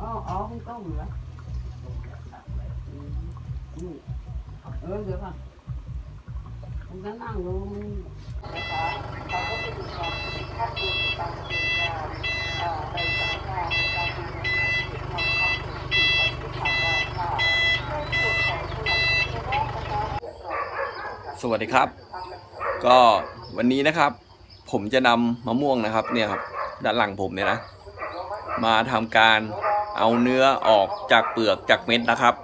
อ๋ออ๋อมันก็เหลือเออเดี๋ยวก่อนมันก็นั่งดูมันสวัสดีครับ ก็วันนี้นะครับ ผมจะนำมะม่วงนะครับ เนี่ยครับ ด้านหลังผมเนี่ยนะ มาทำการ เอาเนื้อออกจากเปลือกจากเม็ดนะครับ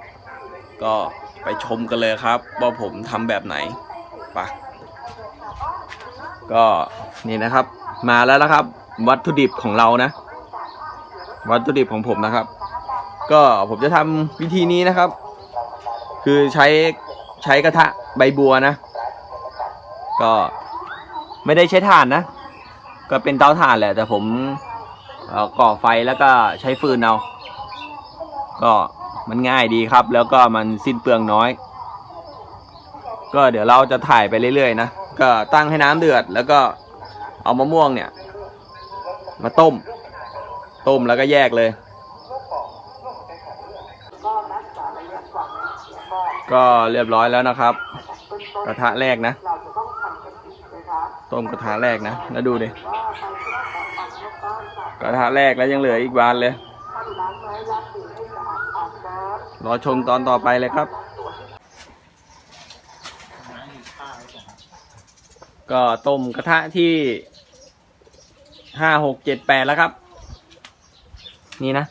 ก็ไปชมกันเลยครับว่าผมทำแบบไหนไปะก็นี่นะครับ มาแล้วนะครับ วัตถุดิบของเรานะ วัตถุดิบของผมนะครับ ก็ผมจะทำวิธีนี้นะครับ คือใช้ใช้กระทะใบบัวนะ ก็ไม่ได้ใช้ถ่านนะ ก็เป็นเตาถ่านแหละ แต่ผมก่อไฟแล้วก็ใช้ฟืนเอา ก็มันง่ายดีครับ แล้วก็มันสิ้นเปลืองน้อย ก็เดี๋ยวเราจะถ่ายไปเรื่อยๆนะก็ตั้งให้น้ำเดือด แล้วก็เอามะม่วงเนี่ย มาต้ม ต้มแล้วก็แยกเลย ก็เรียบร้อยแล้วนะครับ กระทะแรกนะ ต้มกระทะแรกนะ แล้วดูดิกระทะแรกแล้วยังเหลืออีกบานเลย รอชมตอนต่อไปเลยครับ ก็ต้มกระทะที่ห้าหกเจ็ดแปดแล้วครับ นี่นะ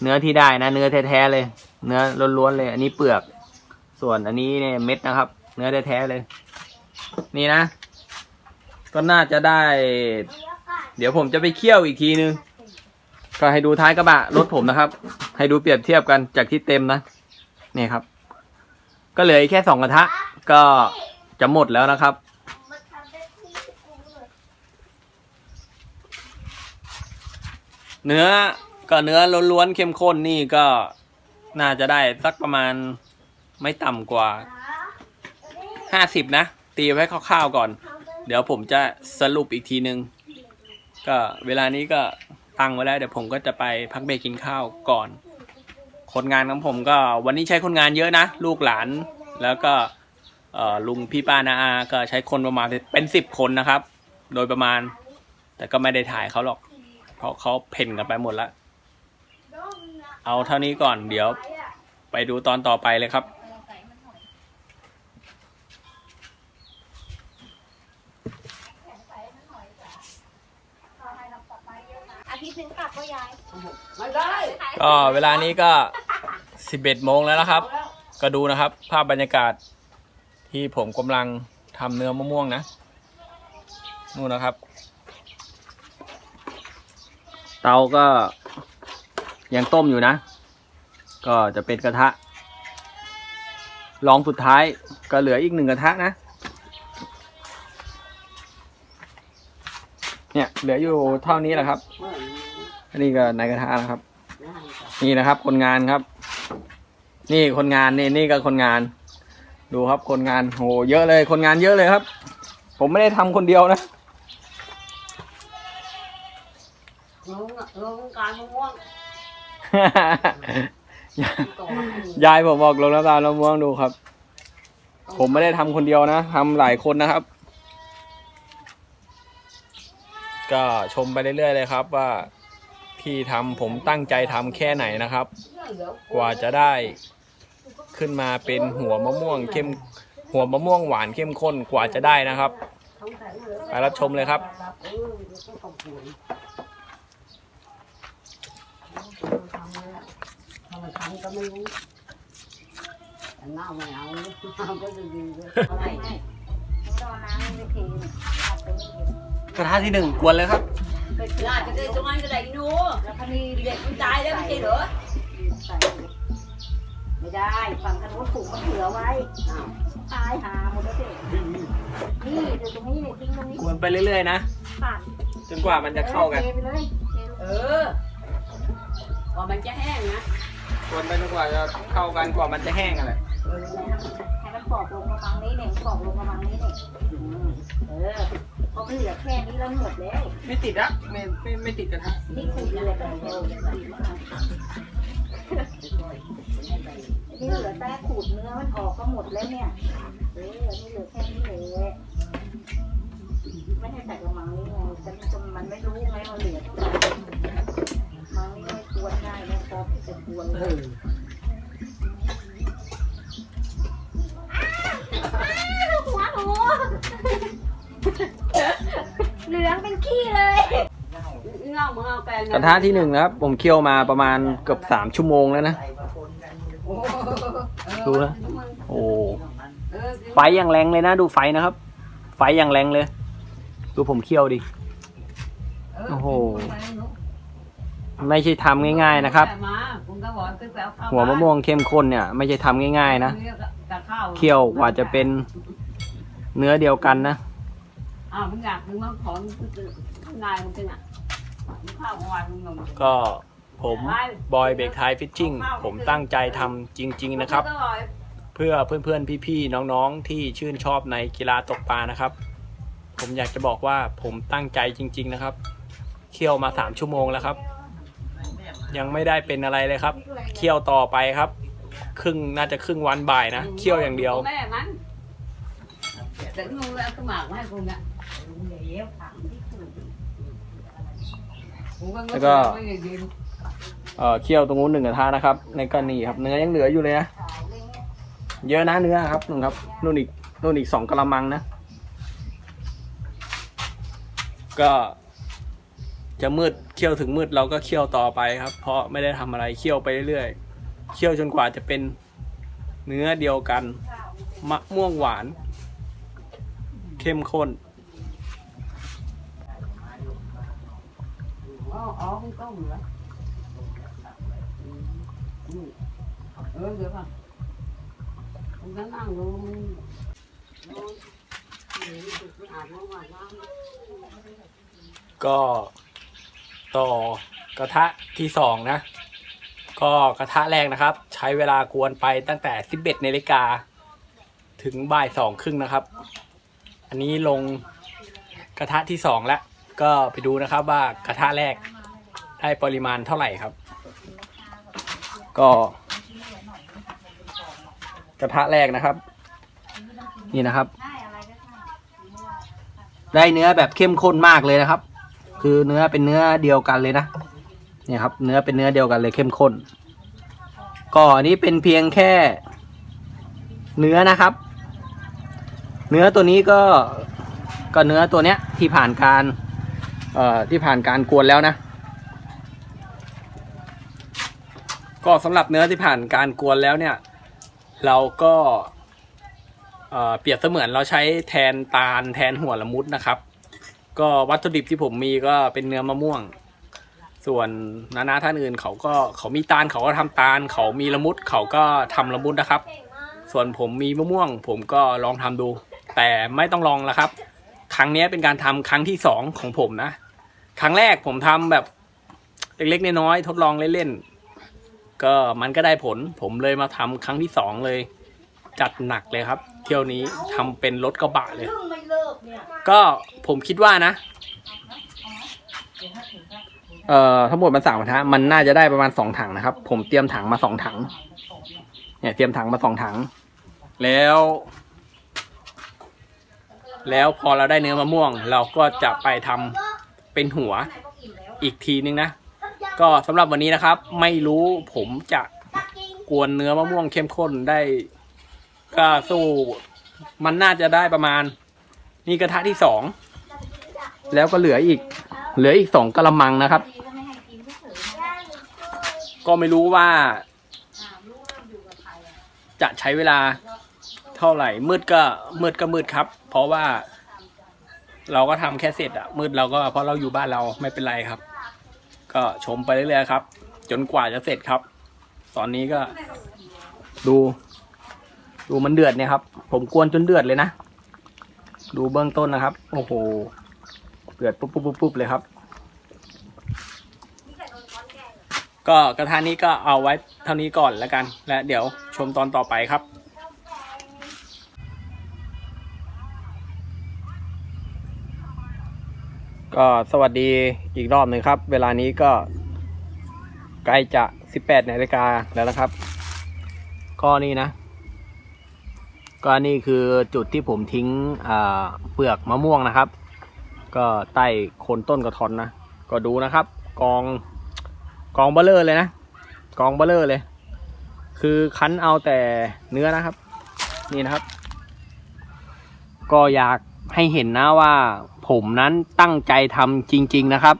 เนื้อที่ได้นะ เนื้อแท้ๆเลย เนื้อล้วนๆเลย อันนี้เปลือก ส่วนอันนี้เนี่ยเม็ดนะครับ เนื้อแท้ๆเลย นี่นะ ก็น่าจะได้ เดี๋ยวผมจะไปเคี่ยวอีกทีนึง ก็ให้ดูท้ายกระบะรถผมนะครับ ให้ดูเปรียบเทียบกันจากที่เต็มนะนี่ครับ ก็เหลือแค่สองกระทะ ก็จะหมดแล้วนะครับ เนื้อก็เนื้อล้วนๆเข้มข้นนี่ก็น่าจะได้สักประมาณไม่ต่ำกว่าห้าสิบนะ ตีไว้คร่าวๆก่อน เดี๋ยวผมจะสรุปอีกทีนึง ก็เวลานี้ก็ ตั้งไว้แล้วเดี๋ยวผมก็จะไปพักเบรกกินข้าวก่อน คนงานของผมก็วันนี้ใช้คนงานเยอะนะ ลูกหลานแล้วก็ลุงพี่ป้านาอาก็ใช้คนประมาณเป็นสิบคนนะครับ โดยประมาณ แต่ก็ไม่ได้ถ่ายเขาหรอก เพราะเขาเพ่นกันไปหมดแล้วเอาเท่านี้ก่อนเดี๋ยวไปดูตอนต่อไปเลยครับ อาทิตย์นึงกลับก็ ย้ายไม่ได้ก็เวลานี้ก็สิบเอ็ดโมงแล้วนะครับ ก็ดูนะครับ ภาพบรรยากาศ ที่ผมกำลังทำเนื้อมะม่วงนะนู่นนะครับ เตาก็ยังต้มอยู่นะ ก็จะเป็นกระทะรองสุดท้ายก็เหลืออีกหนึ่งกระทะนะ เนี่ยเหลืออยู่เท่านี้แหละครับ อันนี้ก็ในกระทะนะครับ นี่นะครับ คนงานครับ นี่คนงานนี่นี่ก็คนงาน ดูครับคนงานโหเยอะเลย คนงานเยอะเลยครับ ผมไม่ได้ทำคนเดียวนะลงลงการมะม่วงต่อให้ยายผมบอกลงน้ำตาลมะม่วงดูครับ ผมไม่ได้ทำคนเดียวนะทำหลายคนนะครับ ก็ชมไปเรื่อยๆเลยครับว่า ที่ทำผมตั้งใจทำแค่ไหนนะครับ กว่าจะได้ขึ้นมาเป็นหัวมะม่วงเข้มหัวมะม่วงหวานเข้มข้นกว่าจะได้นะครับไปรับชมเลยครับเออเดี๋ยวต้องขอบคุณทำไมทำก็ไม่รู้แต่หน้าไม่เอาน้าก็จะดีเลยอะไรรอน้ำไม่ทีกระทะที่หนึ่งกวนเลยครับ Là cái đây trong anh cái này nó แล้วก็นี่ Đi đẹp con trai đó cái kia nữa ใส่ไม่ได้ฝั่งขนุนผูกมันเหลือไว้ตายหาหมดแล้วสินี่เดี๋ยวตรงนี้เนี่ยทิ้งตรงนี้กวนไปเรื่อยๆนะปัดจนกว่ามันจะเข้ากันเทไปเลยเทลง Ừ Còn mình cho hang hả กวนไปจนกว่าจะเข้ากันกว่ามันจะแห้งอะไรให้มันปอกลงมาฟังนี้เนี่ยปอกลงมาฟังนี้เนี่ยอืม เออพอมันเหลือแค่นี้แล้วหมดแล้วไม่ติดอะไม่ไม่ไม่ติดกระทะนี่ขูดเหลือแต่เดียวนี่เหลือแต่ขูดเนื้อมันออกก็หมดแล้วเนี่ยเออนี่เหลือแค่นี้เลยไม่ให้ใส่กระมังนี่ไงแต่มันไม่รู้ไงว่าเหลือเท่าไหร่มังนี่ไม่ควรได้นะพอที่จะควรเลยหัวหนู เหลืองเป็นขี้เลยเงามึงเอาแปลงกระทะที่หนึ่งนะครับ ผมเคี่ยวมาประมาณเกือบสามชั่วโมงแล้วนะ ดูนะ โอ้ไฟอย่างแรงเลยนะ ดูไฟนะครับ ไฟอย่างแรงเลย ดูผมเคี่ยวดิ โอ้โห ไม่ใช่ทำง่าย ๆนะครับ หัวมะม่วงเข้มข้นเนี่ย ไม่ใช่ทำง่าย ๆ นะ เคี่ยวกว่าจะเป็นเนื้อเดียวกันนะ อ้าวมึงอยากมึงมาขอข้างในมึงเป็นอะมึงข้าววานมึงลง ก็ผมบอยเบรกไทยฟิชชิ่งผมตั้งใจทำจริง ๆ นะครับ เพื่อเพื่อนๆพี่ๆน้องๆที่ชื่นชอบในกีฬาตกปลานะครับ ผมอยากจะบอกว่าผมตั้งใจจริง ๆ นะครับ เคี่ยวมาสามชั่วโมงแล้วครับ ยังไม่ได้เป็นอะไรเลยครับ เคี่ยวต่อไปครับ ครึ่งน่าจะครึ่งวันบ่ายนะ เคี่ยวอย่างเดียว แม่มันแต่มึงแล้วก็หมากมาให้กูเนี่ย แล้วก็เอ่อเคี่ยวตรงนู้นหนึ่งกระทะนะครับ ในกรณีครับเนื้อยังเหลืออยู่เลยนะเยอะนะเนื้อครับนู่นครับนู่นอีกนู่นอีกสองกะละมังนะ ก็จะมืดเคี่ยวถึงมืดเราก็เคี่ยวต่อไปครับ เพราะไม่ได้ทำอะไรเคี่ยวไปเรื่อยๆเคี่ยวจนกว่าจะเป็นเนื้อเดียวกัน มะม่วงหวาน เข้มข้น อ๋ออ๋อมันต้องเหรอเออเดี๋ยวก่อนมึงก็นั่งดูมึงนก็ต่อกระทะที่สองนะ ก็กระทะแรกนะครับ ใช้เวลากวนไปตั้งแต่ 11นาฬิกาถึงบ่ายสองครึ่งนะครับ อันนี้ลงกระทะที่สองแล้ว ก็ไปดูนะครับว่ากระทะแรกได้ปริมาณเท่าไหร่ครับ ก็ กระทะแรกนะครับ นี่นะครับ ได้เนื้อแบบเข้มข้นมากเลยนะครับ คือเนื้อเป็นเนื้อเดียวกันเลยนะเนี่ยครับ เนื้อเป็นเนื้อเดียวกันเลยเข้มข้นก็อันนี้เป็นเพียงแค่ เนื้อนะครับ เนื้อตัวนี้ก็ก็เนื้อตัวเนี้ยที่ผ่านการ ที่ผ่านการกวนแล้วนะ ก็สำหรับเนื้อที่ผ่านการกวนแล้วเนี่ย เราก็เเปรียบเสมือนเราใช้แทนตาลแทนหัวละมุดนะครับ ก็วัตถุดิบที่ผมมีก็เป็นเนื้อมะม่วง ส่วนนานาท่านอื่นเขาก็เขามีตาลเขาก็ทำตาล เขามีละมุดเขาก็ทำละมุดนะครับ ส่วนผมมีมะม่วง ผมก็ลองทำดู แต่ไม่ต้องลองแล้วครับ รั้งนี้เป็นการทำครั้งที่สองของผมนะ ครั้งแรกผมทำแบบเล็กๆน้อยๆทดลองเล่นๆก็มันก็ได้ผล ผมเลยมาทำครั้งที่สองเลย จัดหนักเลยครับ เที่ยวนี้ทำเป็นรถกระบะเลยไม่เลิกเนี่ยก็ผมคิดว่านะเอ่อทั้งหมดมันสามกระทะมันน่าจะได้ประมาณสองถังนะครับ ผมเตรียมถังมาสองถัง เนี่ยเตรียมถังมาสองถัง แล้ว แล้วพอเราได้เนื้อมะม่วง เราก็จะไปทำเป็นหัวอีกทีนึงนะ ก็สำหรับวันนี้นะครับ ไม่รู้ผมจะกวนเนื้อมะม่วงเข้มข้นได้ก็สู้มันน่าจะได้ประมาณ นี่กระทะที่สองแล้วก็เหลืออีก เหลืออีกสองกะละมังนะครับ ก็ไม่รู้ว่า จะใช้เวลาเท่าไหร่มืดก็มืดก็มืดครับ เพราะว่า เราก็ทำแค่เสร็จอะมืดเราก็เพราะเราอยู่บ้านเราไม่เป็นไรครับ ก็ชมไปเรื่อยๆครับ จนกว่าจะเสร็จครับ ตอนนี้ก็ ดู ดูมันเดือดเนี่ยครับ ผมกวนจนเดือดเลยนะดูเบื้องต้นนะครับ โอ้โหเดือดปุ๊บปุ๊บปุ๊บปุ๊บเลยครับ ก็กระทะนี้ก็เอาไว้เท่านี้ก่อนแล้วกัน และเดี๋ยวชมตอนต่อไปครับ ก็สวัสดีอีกรอบหนึ่งครับ เวลานี้ก็ใกล้จะ 18นาฬิกาแล้วนะครับ ก็นี่นะ ก็นี่คือจุดที่ผมทิ้งเปลือกมะม่วงนะครับ ก็ใต้โคนต้นกระทอนนะ ก็ดูนะครับ กองกองเบลเลอร์เลยนะ กองเบลเลอร์เลย คือคั้นเอาแต่เนื้อนะครับ นี่นะครับ ก็อยากให้เห็นนะว่า ผมนั้นตั้งใจทำจริง ๆนะครับ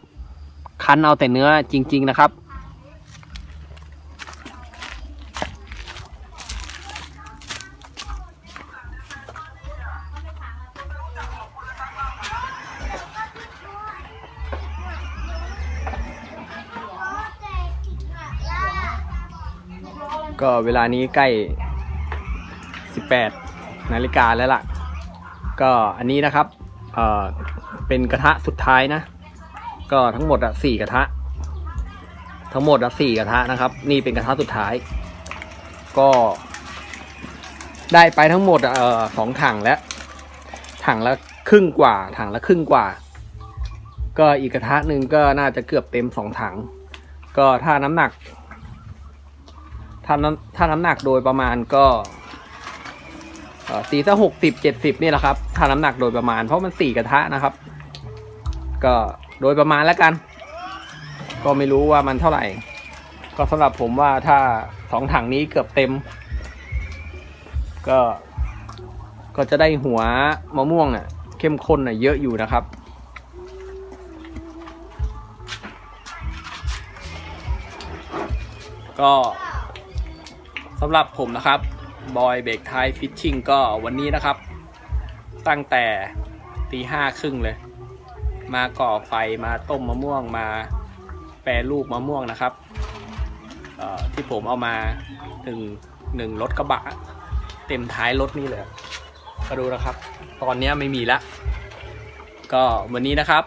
คั้นเอาแต่เนื้อจริง ๆนะครับ ก็เวลานี้ใกล้ 18 นาฬิกาแล้วล่ะ ก็อันนี้นะครับ เป็นกระทะสุดท้ายนะ ก็ทั้งหมดอะสี่กระทะ ทั้งหมดอะสี่กระทะนะครับ นี่เป็นกระทะสุดท้าย ก็ ได้ไปทั้งหมดอะเอ่อสองถังแล้ว ถังละครึ่งกว่า ถังละครึ่งกว่า ก็อีกกระทะหนึ่งก็น่าจะเกือบเต็มสองถัง ก็ถ้าน้ำหนักถ้าน้ำถ้าน้ำหนักโดยประมาณก็เอ่อตีสักหกสิบเจ็ดสิบนี่แหละครับ ถ้าน้ำหนักโดยประมาณเพราะมันสี่กระทะนะครับ ก็โดยประมาณแล้วกัน ก็ไม่รู้ว่ามันเท่าไหร่ ก็สำหรับผมว่าถ้าสองถังนี้เกือบเต็ม ก็ ก็จะได้หัวมะม่วงอะ เข้มข้นอะเยอะอยู่นะครับก็สำหรับผมนะครับบอยเบรกไทยฟิชชิ่งก็วันนี้นะครับ ตั้งแต่ตีห้าครึ่งเลย มาก่อไฟมาต้มมะม่วงมาแปรรูปมะม่วงนะครับที่ผมเอามาถึงหนึ่งรถกระบะ เต็มท้ายรถนี่เลยมาดูนะครับ ตอนนี้ไม่มีละ ก็วันนี้นะครับ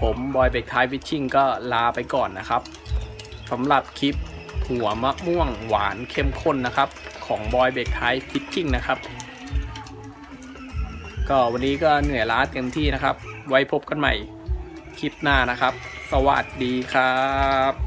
ผมบอยเบรกไทยฟิชชิ่งก็ลาไปก่อนนะครับสำหรับคลิปหัวมะม่วงหวานเข้มข้นนะครับ ของบอยเบกไทยฟิชชิ่งนะครับ ก็วันนี้ก็เหนื่อยล้าเต็มที่นะครับ ไว้พบกันใหม่คลิปหน้านะครับ สวัสดีครับ